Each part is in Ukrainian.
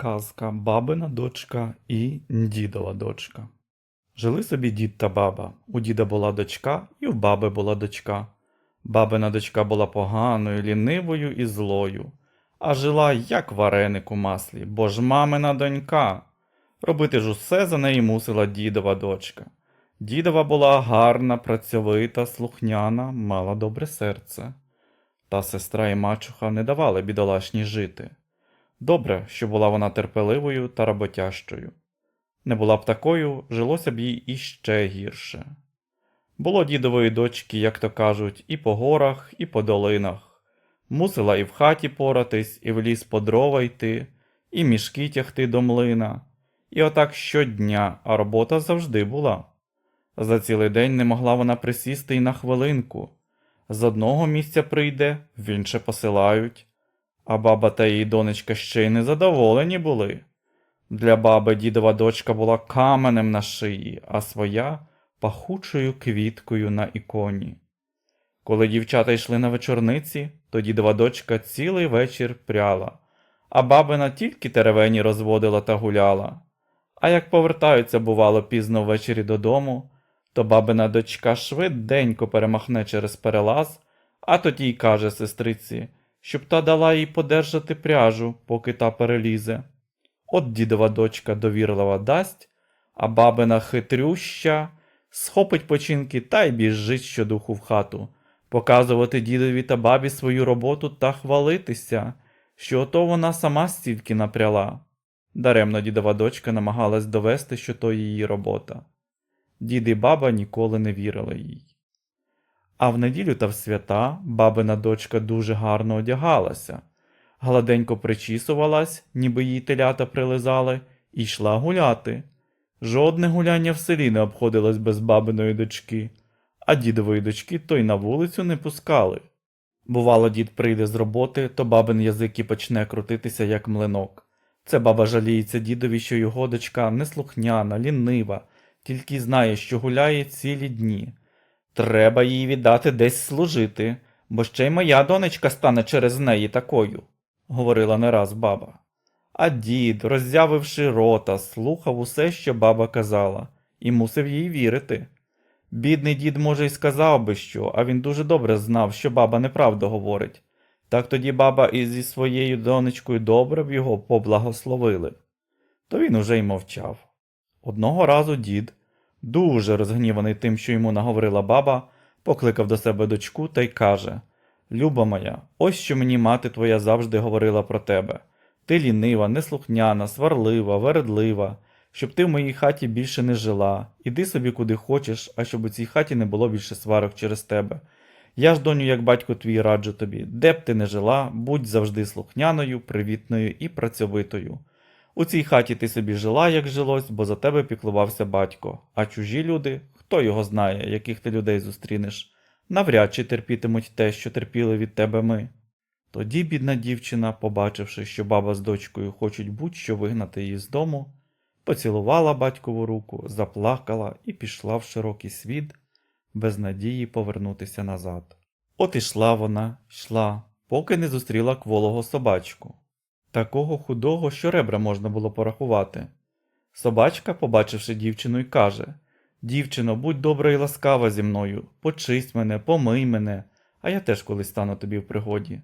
Казка Бабина дочка і дідова дочка. Жили собі дід та баба. У діда була дочка, і в баби була дочка. Бабина дочка була поганою, лінивою і злою, а жила як вареник у маслі, бо ж мамина донька. Робити ж усе за неї мусила дідова дочка. Дідова була гарна, працьовита, слухняна, мала добре серце. Та сестра і мачуха не давали бідолашній жити. Добре, що була вона терпеливою та роботящою. Не була б такою, жилося б їй іще гірше. Було дідової дочки, як то кажуть, і по горах, і по долинах. Мусила і в хаті поратись, і в ліс по дрова йти, і мішки тягти до млина. І отак щодня, а робота завжди була. За цілий день не могла вона присісти й на хвилинку. З одного місця прийде, в інше посилають, а баба та її донечка ще й незадоволені були. Для баби дідова дочка була каменем на шиї, а своя пахучою квіткою на іконі. Коли дівчата йшли на вечорниці, то дідова дочка цілий вечір пряла, а бабина тільки теревені розводила та гуляла. А як повертаються, бувало, пізно ввечері додому, то бабина дочка швиденько перемахне через перелаз, а тоді й каже сестриці, щоб та дала їй подержати пряжу, поки та перелізе. От дідова дочка довірлива дасть, а бабина хитрюща схопить починки та й біжить щодуху в хату, показувати дідові та бабі свою роботу та хвалитися, що ото вона сама стільки напряла. Даремно дідова дочка намагалась довести, що то її робота. Дід і баба ніколи не вірили їй. А в неділю та в свята бабина дочка дуже гарно одягалася, гладенько причісувалась, ніби їй телята прилизали, і йшла гуляти. Жодне гуляння в селі не обходилось без бабиної дочки, а дідової дочки то й на вулицю не пускали. Бувало, дід прийде з роботи, то бабин язик і почне крутитися, як млинок. Це баба жаліється дідові, що його дочка неслухняна, лінива, тільки знає, що гуляє цілі дні. Треба їй віддати десь служити, бо ще й моя донечка стане через неї такою, говорила не раз баба. А дід, роззявивши рота, слухав усе, що баба казала, і мусив їй вірити. Бідний дід, може, й сказав би що, а він дуже добре знав, що баба неправду говорить. Так тоді баба і зі своєю донечкою добре б його поблагословили. То він уже й мовчав. Одного разу дід, дуже розгніваний тим, що йому наговорила баба, покликав до себе дочку та й каже Люба моя, ось що мені мати твоя завжди говорила про тебе. Ти лінива, неслухняна, сварлива, вередлива, щоб ти в моїй хаті більше не жила. Іди собі куди хочеш, а щоб у цій хаті не було більше сварок через тебе. Я ж, доню, як батько твій раджу тобі, де б ти не жила, будь завжди слухняною, привітною і працьовитою. У цій хаті ти собі жила, як жилось, бо за тебе піклувався батько, а чужі люди, хто його знає, яких ти людей зустрінеш, навряд чи терпітимуть те, що терпіли від тебе ми. Тоді бідна дівчина, побачивши, що баба з дочкою хочуть будь-що вигнати її з дому, поцілувала батькову руку, заплакала і пішла в широкий світ, без надії повернутися назад. От ішла вона, йшла, поки не зустріла кволого собачку, такого худого, що ребра можна було порахувати. Собачка, побачивши дівчину, й каже Дівчино, будь добра і ласкава зі мною, почисть мене, помий мене, а я теж колись стану тобі в пригоді.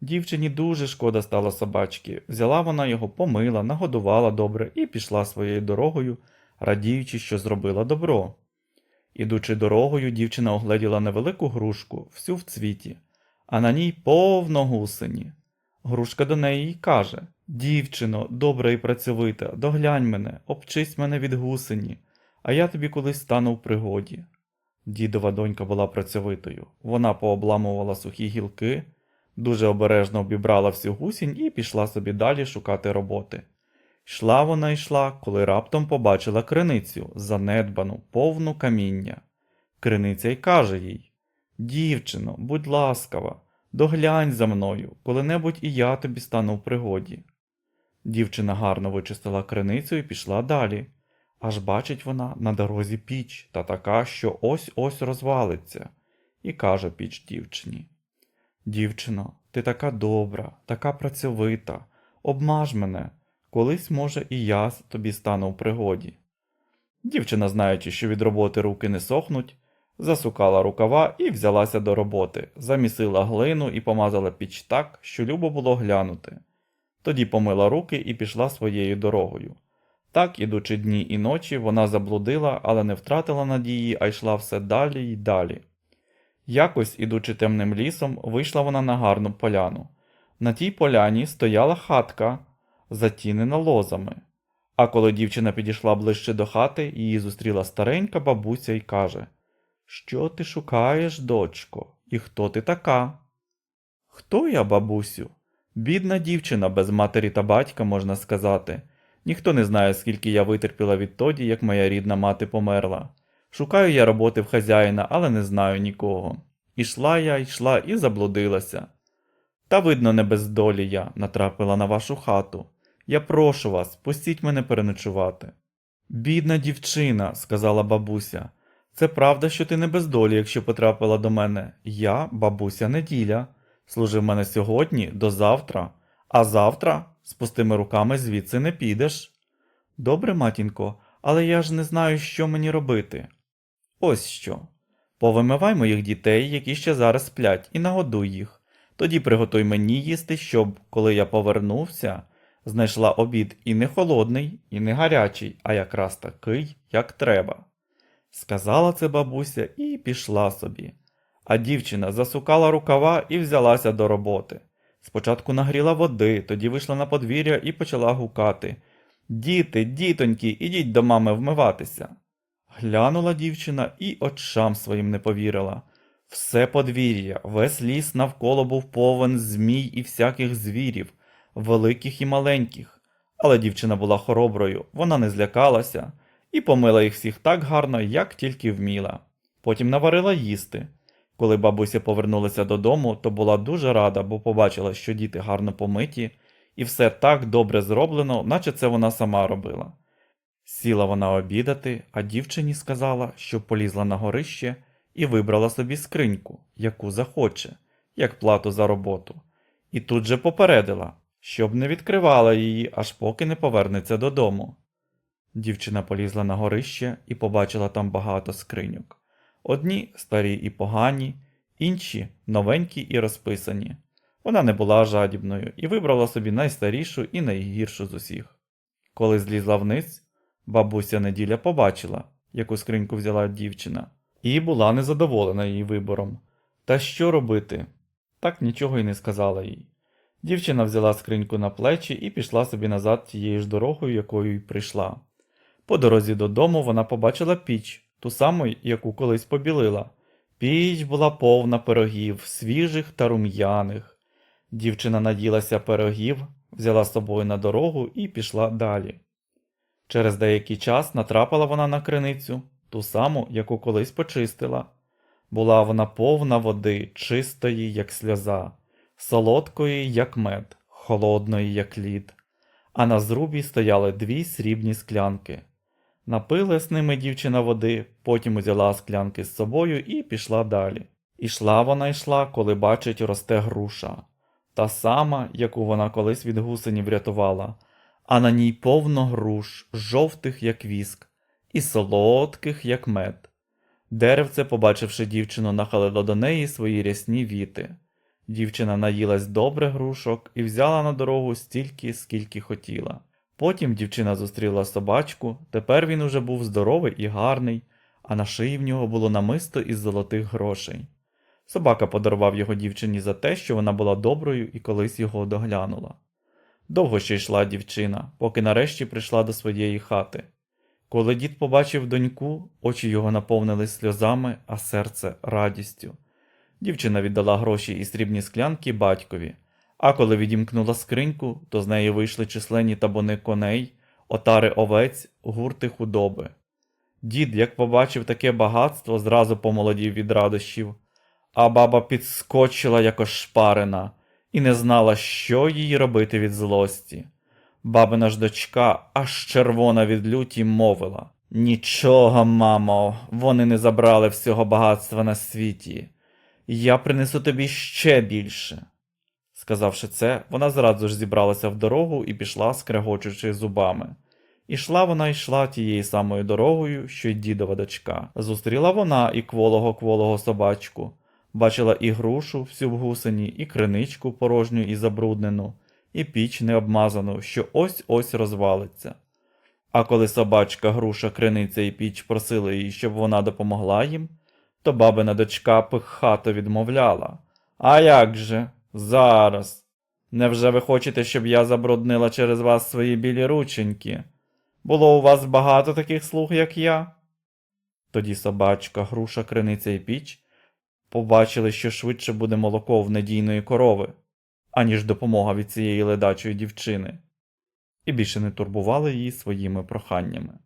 Дівчині дуже шкода стала собачки. Взяла вона його, помила, нагодувала добре і пішла своєю дорогою, радіючи, що зробила добро. Ідучи дорогою, дівчина огледіла невелику грушку, всю в цвіті, а на ній повно гусені. Грушка до неї й каже Дівчино, добра і працьовита, доглянь мене, обчисть мене від гусені, а я тобі колись стану в пригоді. Дідова донька була працьовитою. Вона пообламувала сухі гілки, дуже обережно обібрала всю гусінь і пішла собі далі шукати роботи. Йшла вона йшла, коли раптом побачила криницю, занедбану, повну каміння. Криниця й каже їй Дівчино, будь ласкава, доглянь за мною, коли-небудь і я тобі стану в пригоді. Дівчина гарно вичистила криницю і пішла далі. Аж бачить вона на дорозі піч та така, що ось ось розвалиться, і каже піч дівчині Дівчино, ти така добра, така працьовита, обмаж мене, колись, може, і я тобі стану в пригоді. Дівчина, знаючи, що від роботи руки не сохнуть, засукала рукава і взялася до роботи, замісила глину і помазала піч так, що любо було глянути. Тоді помила руки і пішла своєю дорогою. Так, ідучи дні і ночі, вона заблудила, але не втратила надії, а йшла все далі й далі. Якось, ідучи темним лісом, вийшла вона на гарну поляну. На тій поляні стояла хатка, затінена лозами. А коли дівчина підійшла ближче до хати, її зустріла старенька бабуся і каже: Що ти шукаєш, дочко, і хто ти така? Хто я, бабусю? Бідна дівчина без матері та батька, можна сказати. Ніхто не знає, скільки я витерпіла відтоді, як моя рідна мати померла. Шукаю я роботи в хазяїна, але не знаю нікого. Ішла я, йшла і заблудилася. Та, видно, не без долі я натрапила на вашу хату. Я прошу вас, пустіть мене переночувати. Бідна дівчина, сказала бабуся. Це правда, що ти не без долі, якщо потрапила до мене. Я, бабуся неділя, служив мене сьогодні до завтра, а завтра з пустими руками звідси не підеш. Добре, матінко, але я ж не знаю, що мені робити. Ось що. Повимивай моїх дітей, які ще зараз сплять, і нагодуй їх. Тоді приготуй мені їсти, щоб, коли я повернувся, знайшла обід і не холодний, і не гарячий, а якраз такий, як треба. Сказала це бабуся і пішла собі. А дівчина засукала рукава і взялася до роботи. Спочатку нагріла води, тоді вийшла на подвір'я і почала гукати Діти, дітоньки, ідіть до мами вмиватися. Глянула дівчина і очам своїм не повірила. Все подвір'я, весь ліс навколо був повен змій і всяких звірів, великих і маленьких. Але дівчина була хороброю, вона не злякалася і помила їх всіх так гарно, як тільки вміла. Потім наварила їсти. Коли бабуся повернулася додому, то була дуже рада, бо побачила, що діти гарно помиті, і все так добре зроблено, наче це вона сама робила. Сіла вона обідати, а дівчині сказала, що полізла на горище і вибрала собі скриньку, яку захоче, як плату за роботу, і тут же попередила, щоб не відкривала її, аж поки не повернеться додому. Дівчина полізла на горище і побачила там багато скриньок. Одні старі і погані, інші новенькі і розписані. Вона не була жадібною і вибрала собі найстарішу і найгіршу з усіх. Коли злізла вниз, бабуся неділя побачила, яку скриньку взяла дівчина, і була незадоволена її вибором. Та що робити? Так нічого й не сказала їй. Дівчина взяла скриньку на плечі і пішла собі назад тією ж дорогою, якою й прийшла. По дорозі додому вона побачила піч, ту саму, яку колись побілила. Піч була повна пирогів, свіжих та рум'яних. Дівчина наділася пирогів, взяла з собою на дорогу і пішла далі. Через деякий час натрапила вона на криницю, ту саму, яку колись почистила. Була вона повна води, чистої, як сльоза, солодкої, як мед, холодної, як лід, а на зрубі стояли дві срібні склянки. Напила з ними дівчина води, потім узяла склянки з собою і пішла далі. Ішла вона йшла, коли бачить, росте груша, та сама, яку вона колись від гусені врятувала, а на ній повно груш, жовтих, як віск, і солодких, як мед. Деревце, побачивши дівчину, нахилило до неї свої рясні віти. Дівчина наїлась добре грушок і взяла на дорогу стільки, скільки хотіла. Потім дівчина зустріла собачку, тепер він уже був здоровий і гарний, а на шиї в нього було намисто із золотих грошей. Собака подарував його дівчині за те, що вона була доброю і колись його доглянула. Довго ще йшла дівчина, поки нарешті прийшла до своєї хати. Коли дід побачив доньку, очі його наповнились сльозами, а серце радістю. Дівчина віддала гроші і срібні склянки батькові, а коли відімкнула скриньку, то з неї вийшли численні табуни коней, отари овець, гурти худоби. Дід, як побачив таке багатство, зразу помолодів від радощів, а баба підскочила, як ошпарена, і не знала, що їй робити від злості. Бабина ж дочка, аж червона від люті, мовила Нічого, мамо, вони не забрали всього багатства на світі. Я принесу тобі ще більше. Сказавши це, вона зразу ж зібралася в дорогу і пішла, скрегочучи зубами. Ішла вона йшла тією самою дорогою, що й дідова дочка. Зустріла вона і кволого кволого собачку, бачила і грушу всю в гусені, і криничку порожню і забруднену, і піч необмазану, що ось ось розвалиться. А коли собачка, груша, криниця і піч просили її, щоб вона допомогла їм, то бабина дочка пихато відмовляла. А як же? Зараз. Невже ви хочете, щоб я забруднила через вас свої білі рученьки? Було у вас багато таких слуг, як я? Тоді собачка, груша, криниця і піч побачили, що швидше буде молоко в надійної корови, аніж допомога від цієї ледачої дівчини, і більше не турбували її своїми проханнями.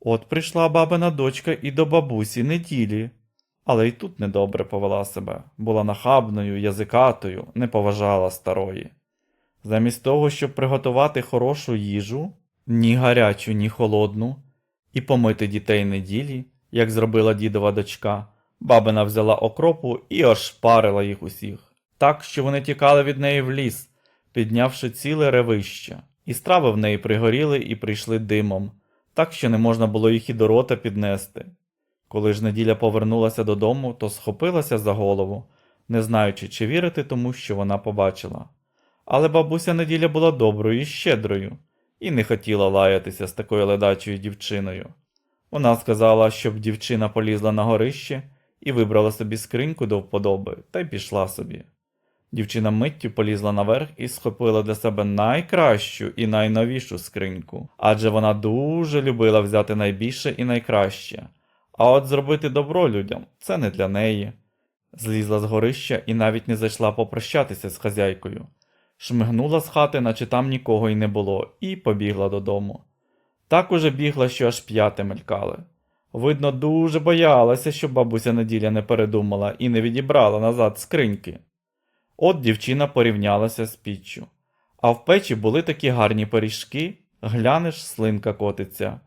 От прийшла бабина дочка і до бабусі неділі, але й тут недобре повела себе, була нахабною, язикатою, не поважала старої. Замість того, щоб приготувати хорошу їжу, ні гарячу, ні холодну, і помити дітей неділі, як зробила дідова дочка, бабина взяла окропу і ошпарила їх усіх, так, що вони тікали від неї в ліс, піднявши ціле ревище, і страви в неї пригоріли і прийшли димом, так що не можна було їх і до рота піднести. Коли ж неділя повернулася додому, то схопилася за голову, не знаючи, чи вірити тому, що вона побачила. Але бабуся неділя була доброю і щедрою, і не хотіла лаятися з такою ледачою дівчиною. Вона сказала, щоб дівчина полізла на горище і вибрала собі скриньку до вподоби, та й пішла собі. Дівчина миттю полізла наверх і схопила для себе найкращу і найновішу скриньку, адже вона дуже любила взяти найбільше і найкраще. А от зробити добро людям це не для неї. Злізла з горища і навіть не зайшла попрощатися з хазяйкою. Шмигнула з хати, наче там нікого й не було, і побігла додому. Так уже бігла, що аж п'яти мелькали. Видно, дуже боялася, щоб бабуся неділя не передумала і не відібрала назад скриньки. От дівчина порівнялася з піччю. А в печі були такі гарні пиріжки, глянеш, слинка котиться.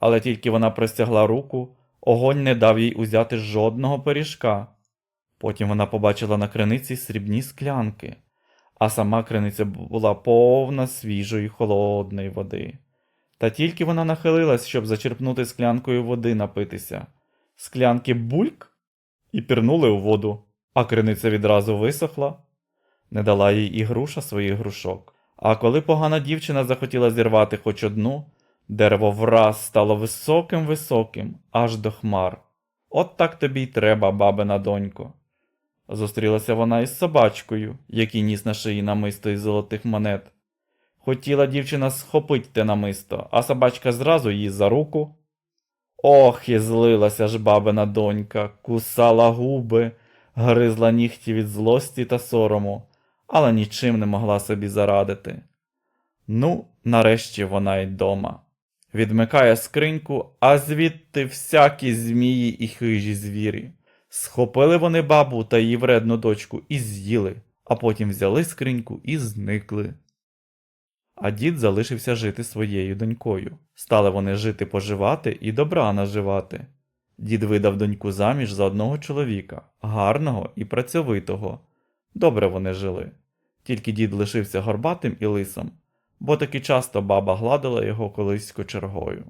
Але тільки вона простягла руку, огонь не дав їй узяти жодного пиріжка. Потім вона побачила на криниці срібні склянки, а сама криниця була повна свіжої холодної води. Та тільки вона нахилилась, щоб зачерпнути склянкою води напитися. Склянки бульк і пірнули у воду, а криниця відразу висохла. Не дала їй і груша своїх грушок. А коли погана дівчина захотіла зірвати хоч одну, дерево враз стало високим високим, аж до хмар. От так тобі й треба, бабина донько. Зустрілася вона із собачкою, який ніс на шиї намисто із золотих монет. Хотіла дівчина схопить те намисто, а собачка зразу її за руку. Ох, і злилася ж бабина донька, кусала губи, гризла нігті від злості та сорому, але нічим не могла собі зарадити. Ну, нарешті вона й дома. Відмикає скриньку, а звідти всякі змії і хижі звірі. Схопили вони бабу та її вредну дочку і з'їли, а потім взяли скриньку і зникли. А дід залишився жити своєю донькою. Стали вони жити поживати і добра наживати. Дід видав доньку заміж за одного чоловіка, гарного і працьовитого. Добре вони жили. Тільки дід лишився горбатим і лисом, бо таки часто баба гладила його колись кочергою.